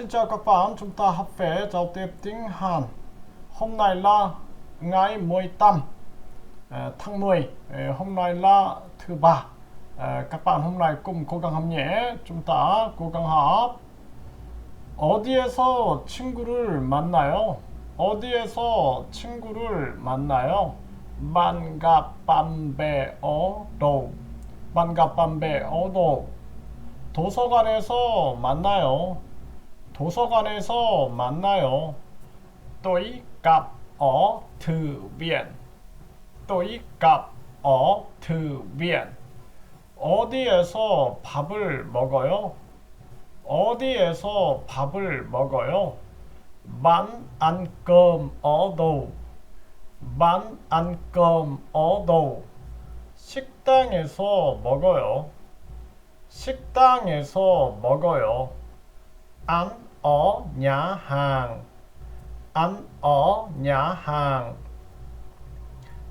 Xin chào các bạn, chúng ta học về giao tiếp tiếng Hàn. Hôm nay là ngày 15 ờ, tháng 10, Ờ, hôm nay là thứ ba. Các bạn hôm nay cùng cố gắng học nhé. Chúng ta cố gắng học. 어디에서 친구를 만나요? 어디에서 친구를 만나요? 만가밤베어도 만가밤베어도 도서관에서 만나요. 도서관에서 만나요. viện. tôi gặp ở thư viện. 어디에서 밥을 먹어요? 어디에서 밥을 먹어요? đâu? bạn ăn cơm ở đâu? 식당에서 먹어요. 식당에서 먹어요. ăn hàng. ăn ở nhà hàng.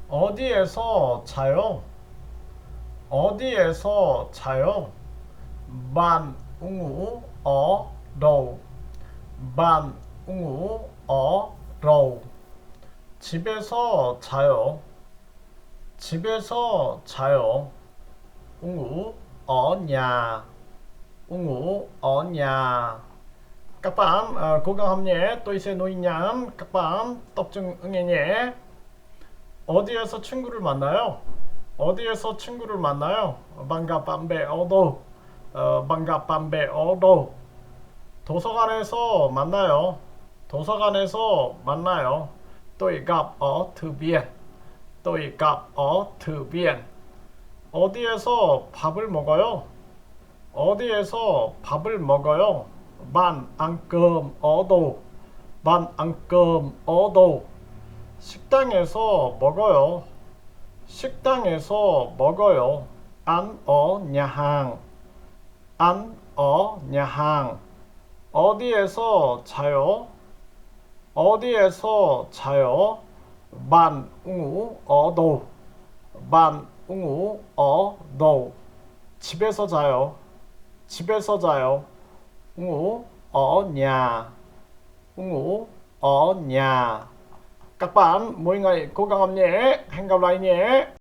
어디에서 자요? 어디에서 자요? bạn ngủ ở đâu? bạn ngủ ở đâu? 집에서 자요. 집에서 자요. nhà. ngủ ở nhà. Nhé. Tôi sẽ nói nhắn. Các bạn tập trung 응애 nhé. 어디에서 친구를 만나요? 어디에서 친구를 만나요? 반갑밤베 어도. 어, 반갑밤베 어도. 도서관에서 만나요. 도서관에서 만나요. gặp ở thư viện. 어디에서 밥을 먹어요? 어디에서 밥을 먹어요? Cơm ở đâu? bạn ăn cơm ở đâu? 식당에서 먹어요. 식당에서 먹어요. nhà hàng. ăn ở nhà hàng. 어디에서 자요? 어디에서 자요? ngủ ở đâu? bạn ngủ ở đâu? 집에서 자요. 집에서 자요. Ngủ ở nhà. ngủ ở nhà. Các bạn, mỗi ngày cố gắng nhé. Hẹn gặp lại nhé.